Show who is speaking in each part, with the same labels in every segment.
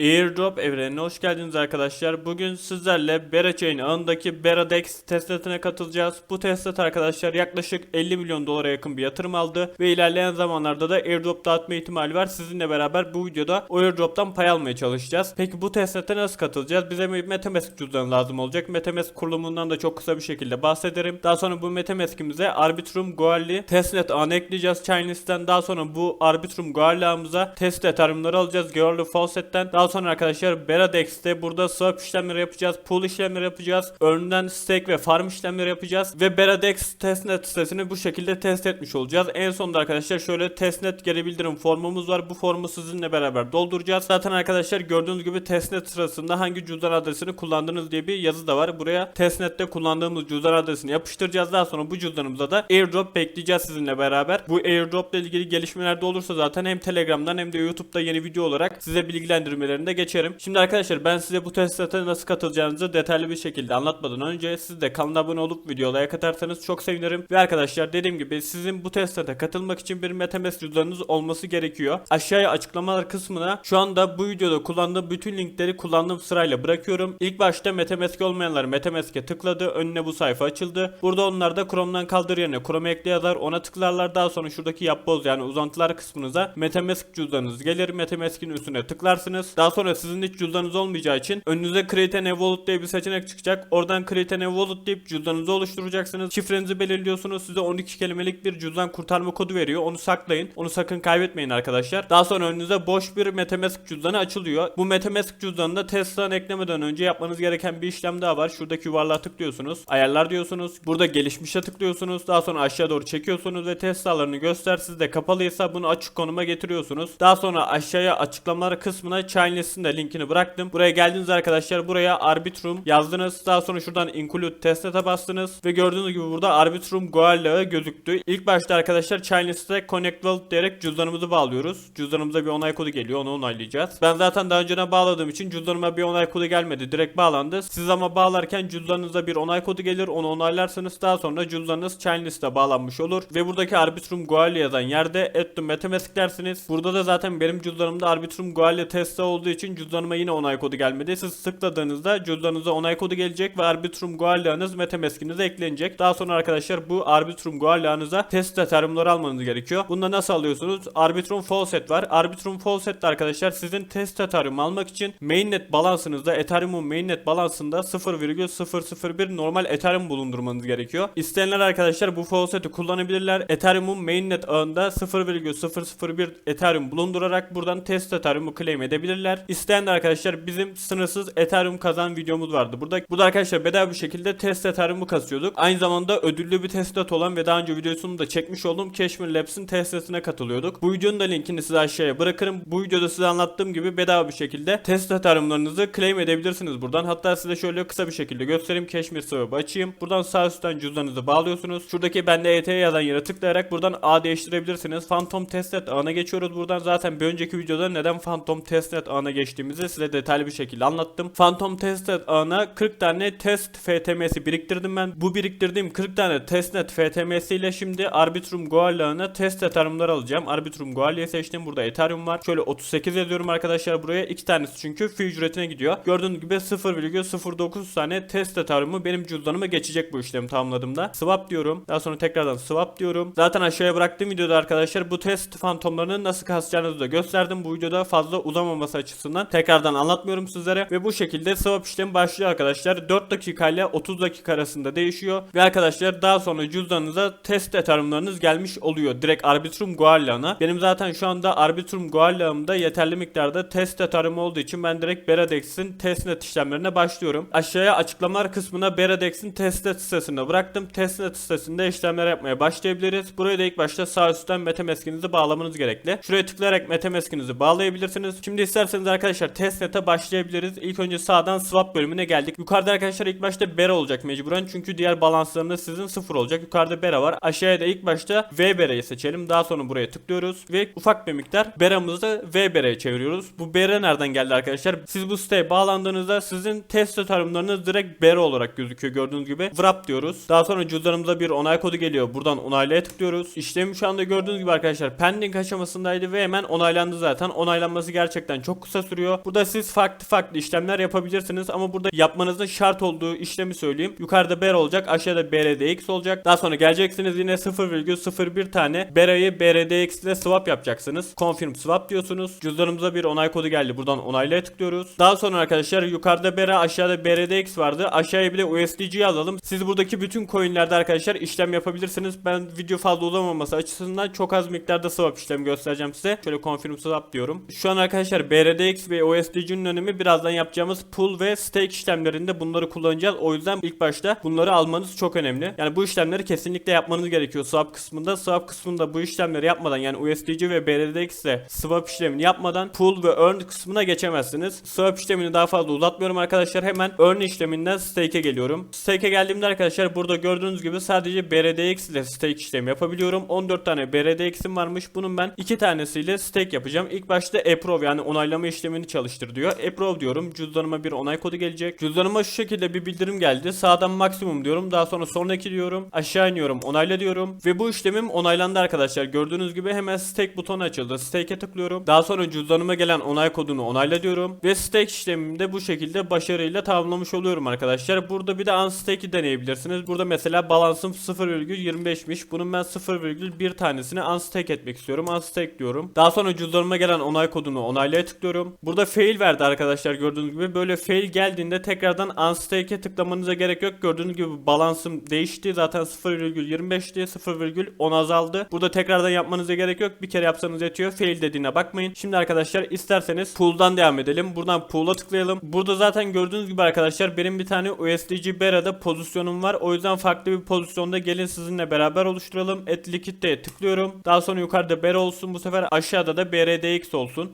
Speaker 1: Airdrop evrenine hoş geldiniz arkadaşlar. Bugün sizlerle Bera Chain ağındaki Beradex testnetine katılacağız. Bu testnet arkadaşlar yaklaşık 50 milyon dolara yakın bir yatırım aldı ve ilerleyen zamanlarda da airdrop dağıtma ihtimali var. Sizinle beraber bu videoda o airdroptan pay almaya çalışacağız. Peki bu testnete nasıl katılacağız? Bize Metamask cüzdanı lazım olacak. Metamask kurulumundan da çok kısa bir şekilde bahsederim. Daha sonra bu Metamask'imize Arbitrum Goerli testnet ağını ekleyeceğiz Chainlist'ten. Daha sonra bu Arbitrum Goerli ağımıza test ethereum'ları alacağız. Goerli Faucet'ten. Daha sonra arkadaşlar Beradex'te burada swap işlemleri yapacağız. Pool işlemleri yapacağız. Önden stake ve farm işlemleri yapacağız. Ve Beradex testnet sitesini bu şekilde test etmiş olacağız. En sonunda arkadaşlar şöyle testnet geri bildirim formumuz var. Bu formu sizinle beraber dolduracağız. Zaten arkadaşlar gördüğünüz gibi testnet sırasında hangi cüzdan adresini kullandınız diye bir yazı da var. Buraya testnette kullandığımız cüzdan adresini yapıştıracağız. Daha sonra bu cüzdanımıza da airdrop bekleyeceğiz sizinle beraber. Bu airdrop ile ilgili gelişmeler de olursa zaten hem Telegram'dan hem de YouTube'da yeni video olarak size bilgilendirmelerinde geçerim. Şimdi arkadaşlar ben size bu testnete nasıl katılacağınızı detaylı bir şekilde anlatmadan önce siz de kanala abone olup videoya like çok sevinirim. Ve arkadaşlar dediğim gibi sizin bu testnete katılmak için bir MetaMask cüzdanınız olması gerekiyor. Aşağıya açıklamalar kısmına şu anda bu videoda kullandığım bütün linkleri kullandığım sırayla bırakıyorum. İlk başta MetaMask olmayanlar MetaMask'e tıkladı. Önüne bu sayfa açıldı. Burada onlar da Chrome'dan kaldır yerine Chrome ekle yazar. Ona tıklarlar. Daha sonra şuradaki yapboz yani uzantılar kısmınıza MetaMask cüzdanınız gelir. MetaMask'in üstüne tıklarsınız. Daha sonra sizin hiç cüzdanınız olmayacağı için önünüze Create a New Wallet diye bir seçenek çıkacak. Oradan Create a New Wallet deyip cüzdanınızı oluşturacaksınız. Şifrenizi belirliyorsunuz. Size 12 kelimelik bir cüzdan kurtarma kodu veriyor. Onu saklayın. Onu sakın kaybetmeyin arkadaşlar. Daha sonra önünüze boş bir MetaMask cüzdanı açılıyor. Bu MetaMask cüzdanında Tesla'nı eklemeden önce yapmanız gereken bir işlem daha var. Şuradaki yuvarlığa tıklıyorsunuz. Ayarlar diyorsunuz. Burada gelişmişe tıklıyorsunuz. Daha sonra aşağı doğru çekiyorsunuz ve Tesla'larını göster. Sizde kapalıysa bunu açık konuma getiriyorsunuz. Daha sonra aşağıya açıklamalar kısmına De linkini bıraktım. Buraya geldiniz arkadaşlar. Buraya Arbitrum yazdınız. Daha sonra şuradan Include Testnet'e bastınız. Ve gördüğünüz gibi burada Arbitrum Goal ağı gözüktü. İlk başta arkadaşlar Chainlist'e Connect Wallet diyerek cüzdanımızı bağlıyoruz. Cüzdanımıza bir onay kodu geliyor. Onu onaylayacağız. Ben zaten daha önceden bağladığım için cüzdanıma bir onay kodu gelmedi. Direkt bağlandı. Siz ama bağlarken cüzdanınıza bir onay kodu gelir. Onu onaylarsanız daha sonra cüzdanınız Chainlist'e bağlanmış olur. Ve buradaki Arbitrum Goal yazan yerde to Metamask dersiniz. Burada da zaten benim cüzdanımda Arbitrum Goal Tesla olduğu için cüzdanıma yine onay kodu gelmedi. Siz tıkladığınızda cüzdanınıza onay kodu gelecek ve Arbitrum Goal ağınız Metamask'inize eklenecek. Daha sonra arkadaşlar bu Arbitrum Goal ağınıza test ethereum'ları almanız gerekiyor. Bunu da nasıl alıyorsunuz? Arbitrum Faucet var. Arbitrum Faucet de arkadaşlar sizin test ethereum almak için mainnet balansınızda Ethereum'un mainnet balansında 0,001 normal Ethereum bulundurmanız gerekiyor. İsteyenler arkadaşlar bu Faucet'i kullanabilirler. Ethereum'un mainnet ağında 0,001 Ethereum bulundurarak buradan test Ethereum'u claim edebilirler. İsteyenler arkadaşlar bizim sınırsız Ethereum kazan videomuz vardı. Burada burada arkadaşlar bedava bir şekilde test Ethereum'u kasıyorduk. Aynı zamanda ödüllü bir testnet olan ve daha önce videosunu da çekmiş olduğum Cashmere Labs'in testnetine katılıyorduk. Bu videonun da linkini size aşağıya bırakırım. Bu videoda size anlattığım gibi bedava bir şekilde test Ethereum'larınızı claim edebilirsiniz buradan. Hatta size şöyle kısa bir şekilde göstereyim. Cashmere sebebı açayım. Buradan sağ üstten cüzdanınızı bağlıyorsunuz. Şuradaki bende ET yazan yere tıklayarak buradan ağ değiştirebilirsiniz. Phantom Testnet ağına geçiyoruz buradan. Zaten bir önceki videoda neden Phantom Testnet ağına geçtiğimizi size detaylı bir şekilde anlattım. Phantom Testnet ağına 40 tane test FTM'si biriktirdim ben. Bu biriktirdiğim 40 tane testnet FTM'si ile şimdi Arbitrum Goal ağına test Ethereum'ları alacağım. Arbitrum Goal'ı seçtim. Burada Ethereum var. Şöyle 38 yazıyorum arkadaşlar buraya. 2 tanesi çünkü fee ücretine gidiyor. Gördüğünüz gibi 0,09 tane test Ethereum'u benim cüzdanıma geçecek bu işlemi tamamladığımda. Swap diyorum. Daha sonra tekrardan swap diyorum. Zaten aşağıya bıraktığım videoda arkadaşlar bu test fantomlarını nasıl kasacağınızı da gösterdim. Bu videoda fazla uzamaması açısından tekrardan anlatmıyorum sizlere. Ve bu şekilde swap işlemi başlıyor arkadaşlar. 4 dakika ile 30 dakika arasında değişiyor. Ve arkadaşlar daha sonra cüzdanınıza test ethereumlarınız gelmiş oluyor. Direkt Arbitrum Goal'ına. Benim zaten şu anda Arbitrum Goal'ımda yeterli miktarda test ethereum olduğu için ben direkt Beradex'in testnet işlemlerine başlıyorum. Aşağıya açıklamalar kısmına Beradex'in testnet sitesine bıraktım. Testnet sitesinde işlemler yapmaya başlayabiliriz. Buraya da ilk başta sağ üstten Metamask'inizi bağlamanız gerekli. Şuraya tıklayarak Metamask'inizi bağlayabilirsiniz. Şimdi isterseniz arkadaşlar testnet'e başlayabiliriz. İlk önce sağdan swap bölümüne geldik. Yukarıda arkadaşlar ilk başta Bera olacak mecburen. Çünkü diğer balanslarında sizin sıfır olacak. Yukarıda Bera var. Aşağıya da ilk başta V Bera'yı seçelim. Daha sonra buraya tıklıyoruz. Ve ufak bir miktar Bera'mızı V Bera'ya çeviriyoruz. Bu Bera nereden geldi arkadaşlar? Siz bu siteye bağlandığınızda sizin test ethereumlarınız direkt Bera olarak gözüküyor. Gördüğünüz gibi wrap diyoruz. Daha sonra cüzdanımıza bir onay kodu geliyor. Buradan onaylaya tıklıyoruz. İşlem şu anda gördüğünüz gibi arkadaşlar pending aşamasındaydı ve hemen onaylandı zaten. Onaylanması gerçekten çok kısa sürüyor. Burada siz farklı farklı işlemler yapabilirsiniz ama burada yapmanızın şart olduğu işlemi söyleyeyim. Yukarıda BER olacak, aşağıda BRDX olacak. Daha sonra geleceksiniz yine 0,01 tane BER'yi BRDX ile swap yapacaksınız. Confirm swap diyorsunuz. Cüzdanımıza bir onay kodu geldi. Buradan onaylaya tıklıyoruz. Daha sonra arkadaşlar yukarıda BER, aşağıda BRDX vardı. Aşağıya bile USDC alalım. Siz buradaki bütün coinlerde arkadaşlar işlem yapabilirsiniz. Ben video fazla uzamaması açısından çok az miktarda swap işlemi göstereceğim size. Şöyle confirm swap diyorum. Şu an arkadaşlar BRDX ve USDC'nin önemi birazdan yapacağımız pool ve stake işlemlerinde bunları kullanacağız. O yüzden ilk başta bunları almanız çok önemli. Yani bu işlemleri kesinlikle yapmanız gerekiyor swap kısmında. Swap kısmında bu işlemleri yapmadan yani USDC ve BRDX ile swap işlemini yapmadan pool ve earn kısmına geçemezsiniz. Swap işlemini daha fazla uzatmıyorum arkadaşlar. Hemen earn işleminden stake'e geliyorum. Stake'e geldiğimde arkadaşlar burada gördüğünüz gibi sadece BRDX ile stake işlemi yapabiliyorum. 14 tane BRDX'im varmış. Bunun ben 2 tanesiyle stake yapacağım. İlk başta approve yani onaylama işlemini çalıştır diyor. Approve diyorum. Cüzdanıma bir onay kodu gelecek. Cüzdanıma şu şekilde bir bildirim geldi. Sağdan maksimum diyorum. Daha sonra sonraki diyorum. Aşağı iniyorum. Onayla diyorum. Ve bu işlemim onaylandı arkadaşlar. Gördüğünüz gibi hemen stake butonu açıldı. Stake'e tıklıyorum. Daha sonra cüzdanıma gelen onay kodunu onayla diyorum. Ve stake işlemimi de bu şekilde başarıyla tamamlamış oluyorum arkadaşlar. Burada bir de unstake'i deneyebilirsiniz. Burada mesela balansım 0,25'miş. Bunun ben 0,1 tanesini unstake etmek istiyorum. Unstake diyorum. Daha sonra cüzdanıma gelen onay kodunu onaylaya tıklıyorum. Burada fail verdi arkadaşlar gördüğünüz gibi. Böyle fail geldiğinde tekrardan unstake'e tıklamanıza gerek yok. Gördüğünüz gibi balansım değişti. Zaten 0,25'ti. 0,10 azaldı. Burada tekrardan yapmanıza gerek yok. Bir kere yapsanız yetiyor. Fail dediğine bakmayın. Şimdi arkadaşlar isterseniz pool'dan devam edelim. Buradan pool'a tıklayalım. Burada zaten gördüğünüz gibi arkadaşlar benim bir tane USDC Bera'da pozisyonum var. O yüzden farklı bir pozisyonda gelin sizinle beraber oluşturalım. Et Liquid'de tıklıyorum. Daha sonra yukarıda Bera olsun. Bu sefer aşağıda da BRDX olsun.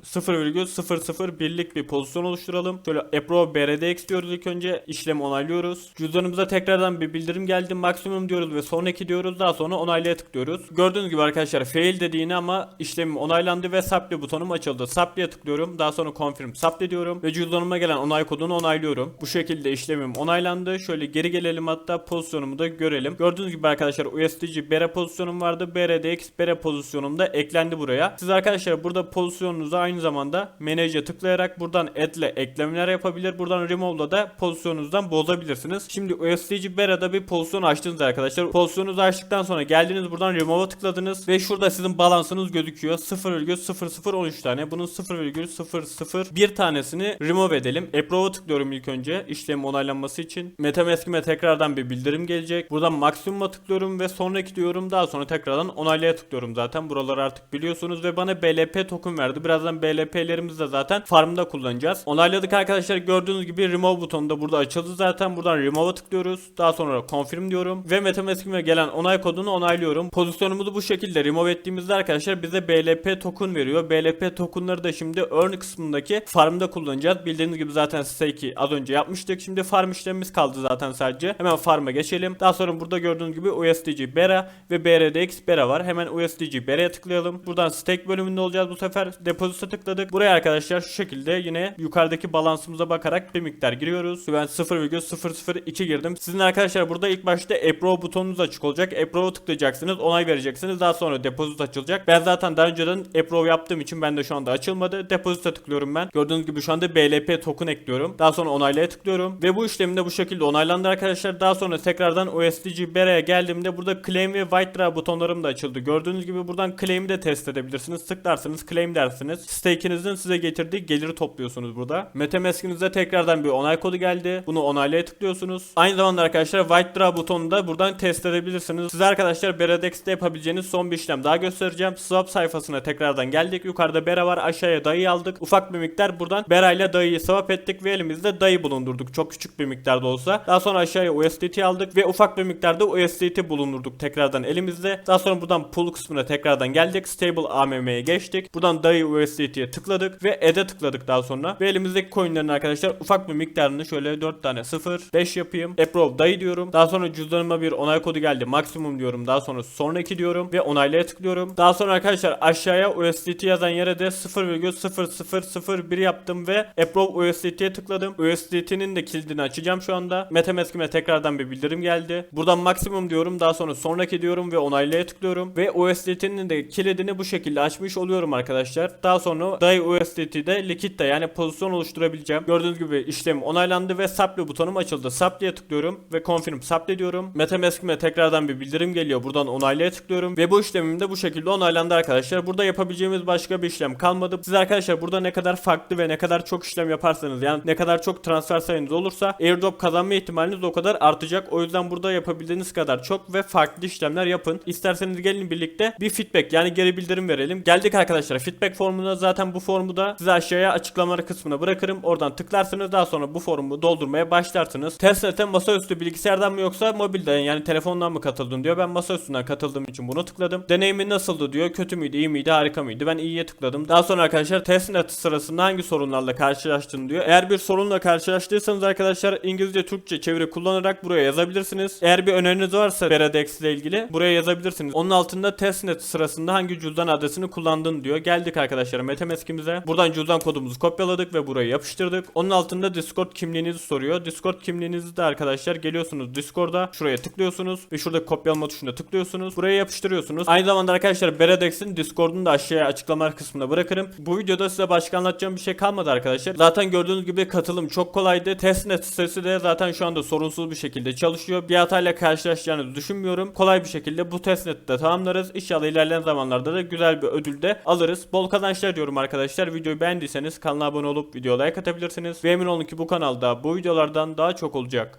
Speaker 1: 0,001'lik bir pozisyon oluşturalım. Şöyle Approve BRDX diyoruz ilk önce. işlemi onaylıyoruz. Cüzdanımıza tekrardan bir bildirim geldi. Maksimum diyoruz ve sonraki diyoruz. Daha sonra onaylaya tıklıyoruz. Gördüğünüz gibi arkadaşlar fail dediğini ama işlemim onaylandı ve supply butonum açıldı. Supply'e tıklıyorum. Daha sonra confirm supply diyorum ve cüzdanıma gelen onay kodunu onaylıyorum. Bu şekilde işlemim onaylandı. Şöyle geri gelelim hatta pozisyonumu da görelim. Gördüğünüz gibi arkadaşlar USDC BR pozisyonum vardı. BRDX BR pozisyonum da eklendi buraya. Siz arkadaşlar burada pozisyonunuzu aynı zamanda manage'e tıklayarak buradan add ile eklemeler yapabilir. Buradan remove'la da pozisyonunuzdan bozabilirsiniz. Şimdi USDC BR'da bir pozisyon açtınız arkadaşlar. Pozisyonunuzu açtıktan sonra geldiniz buradan remove'a tıkladınız ve şurada sizin balansınız gözüküyor. 0,0013 tane. Bunun 0,001 tanesini remove edelim. Approve'a tıklıyorum ilk önce işlemin onaylanması için. Metamask'ime tekrardan bir bildirim gelecek. Buradan maksimuma tıklıyorum ve sonraki diyorum. Daha sonra tekrardan onaylaya tıklıyorum zaten. Buraları artık biliyorsunuz ve bana BLP token verdi. Birazdan BLP'lerimizi de zaten farmda kullanacağız. Onayladık arkadaşlar. Gördüğünüz gibi remove butonu da burada açıldı zaten. Buradan remove'a tıklıyoruz. Daha sonra confirm diyorum ve Metamask'ime gelen onay kodunu onaylıyorum. Pozisyonumuzu bu şekilde remove ettiğimizde arkadaşlar bize BLP token veriyor. BLP tokenları da şimdi earn kısmındaki farmda kullanacağız. Bildiğiniz gibi zaten stake'i az önce yapmıştık. Şimdi farm işlemimiz kaldı zaten sadece. Hemen farm'a geçelim. Daha sonra burada gördüğünüz gibi USDC Bera ve BRDX Bera var. Hemen USDC Bera'ya tıklayalım. Buradan stake bölümünde olacağız bu sefer. Depozit'e tıkladık. Buraya arkadaşlar şu şekilde yine yukarıdaki balansımıza bakarak bir miktar giriyoruz. Ben 0,002 girdim. Sizin arkadaşlar burada ilk başta Approve butonunuz açık olacak. Approve'a tıklayacaksınız. Onay vereceksiniz. Daha sonra depozit açılacak. Ben zaten daha önceden Approve yaptığım için ben de şu anda açılmadı. Depozit'e tıklıyorum ben. Gördüğünüz gibi şu anda BLP token ekliyorum. Daha sonra onaylaya tıklıyorum. Ve bu işlemi de bu şekilde onaylandı arkadaşlar. Daha sonra tekrardan USDC Bera'ya geldiğimde burada claim ve withdraw butonlarım da açıldı. Gördüğünüz gibi buradan claim'i de test edebilirsiniz. Tıklarsınız claim dersiniz. Stake'inizin size getirdiği geliri topluyorsunuz burada. Metamask'inize tekrardan bir onay kodu geldi. Bunu onaylaya tıklıyorsunuz. Aynı zamanda arkadaşlar withdraw butonunu da buradan test edebilirsiniz. Size arkadaşlar Beradex'te yapabileceğiniz son bir işlem daha göstereceğim. Swap sayfasına tekrardan geldik. Yukarıda Bera var. Aşağıya dayı aldık. Ufak bir miktar buradan Bera ile dayıyı swap ettik ve elimizde dayı bulundurduk. Çok küçük bir miktarda olsa. Daha sonra aşağıya USDT aldık ve ufak bir miktarda USDT bulundurduk tekrardan elimizde. Daha sonra buradan pool kısmına tekrardan geldik. Stable AMM'ye geçtik. Buradan dayı USDT'ye tıkladık ve add'e tıkladık daha sonra. Ve elimizdeki coinlerin arkadaşlar ufak bir miktarını şöyle 4 tane 0 5 yapayım. Approve dayı diyorum. Daha sonra cüzdanıma bir onay kodu geldi. Maksimum diyorum. Daha sonra sonraki diyorum ve onaylaya tıklıyorum. Daha sonra arkadaşlar aşağıya USDT yazan yere de 0,0001 yaptım ve Approve USDT'ye tıkladım. USDT'nin de kilidini açacağım şu anda. Metamask'ime tekrardan bir bildirim geldi. Buradan maksimum diyorum. Daha sonra sonraki diyorum ve onaylaya tıklıyorum. Ve USDT'nin de kilidini bu şekilde açmış oluyorum arkadaşlar. Daha sonra DAI USDT USDT'de likitte yani pozisyon oluşturabileceğim. Gördüğünüz gibi işlem onaylandı ve Supply butonum açıldı. Supply'e tıklıyorum ve Confirm Supply diyorum. Metamask'ime tekrardan bir bildirim geliyor. Buradan onaylaya tıklıyorum ve bu işlemim de bu şekilde onaylandı arkadaşlar. Burada yapabileceğimiz başka bir işlem kalmadı. Siz arkadaşlar burada ne kadar farklı ve ne kadar çok işlem yaparsanız yani ne kadar çok transfer sayınız olursa airdrop kazanma ihtimaliniz o kadar artacak. O yüzden burada yapabildiğiniz kadar çok ve farklı işlemler yapın. İsterseniz gelin birlikte bir feedback yani geri bildirim verelim. Geldik arkadaşlar feedback formuna zaten bu formu da size aşağıya açıklamalar kısmına bırakırım. Oradan tıklarsınız daha sonra bu formu doldurmaya başlarsınız. Testnet'e masaüstü bilgisayardan mı yoksa mobilden yani telefondan mı katıldın diyor. Ben masaüstünden katıldığım için bunu tıkladım. Deneyimin nasıldı diyor. Kötü müydü, iyi miydi, harika mıydı? Ben iyiye tıkladım. Daha sonra arkadaşlar testnet sırasında hangi sorunlarla karşılaştın diyor. Eğer bir sorunla karşılaştıysanız arkadaşlar İngilizce, Türkçe çeviri kullanarak buraya yazabilirsiniz. Eğer bir öneriniz varsa Veradex ile ilgili buraya yazabilirsiniz. Onun altında testnet sırasında hangi cüzdan adresini kullandın diyor. Geldik arkadaşlar Metamask'imize. Buradan cüzdan kodumuzu kopyaladık ve buraya yapıştırdık. Onun altında Discord kimliğinizi soruyor. Discord kimliğinizi de arkadaşlar geliyorsunuz Discord'a. Şuraya tıklıyorsunuz ve şurada kopyalama tuşuna tıklıyorsunuz. Buraya yapıştırıyorsunuz. Aynı zamanda arkadaşlar Beradex'in Discord'unu da aşağıya açıklamalar kısmına bırakırım. Bu videoda size başka anlatacağım bir şey kalmadı arkadaşlar. Zaten gördüğünüz gibi katılım çok kolaydı. Testnet sitesi de zaten şu anda sorunsuz bir şekilde çalışıyor. Bir hatayla karşılaşacağınızı düşünmüyorum. Kolay bir şekilde bu testneti de tamamlarız. İnşallah ilerleyen zamanlarda da güzel bir ödül de alırız. Bol kazançlar diyorum arkadaşlar. Videoyu beğendiyseniz kanala abone olup video like atabilirsiniz. Ve emin olun ki bu kanalda bu videolardan daha çok olacak.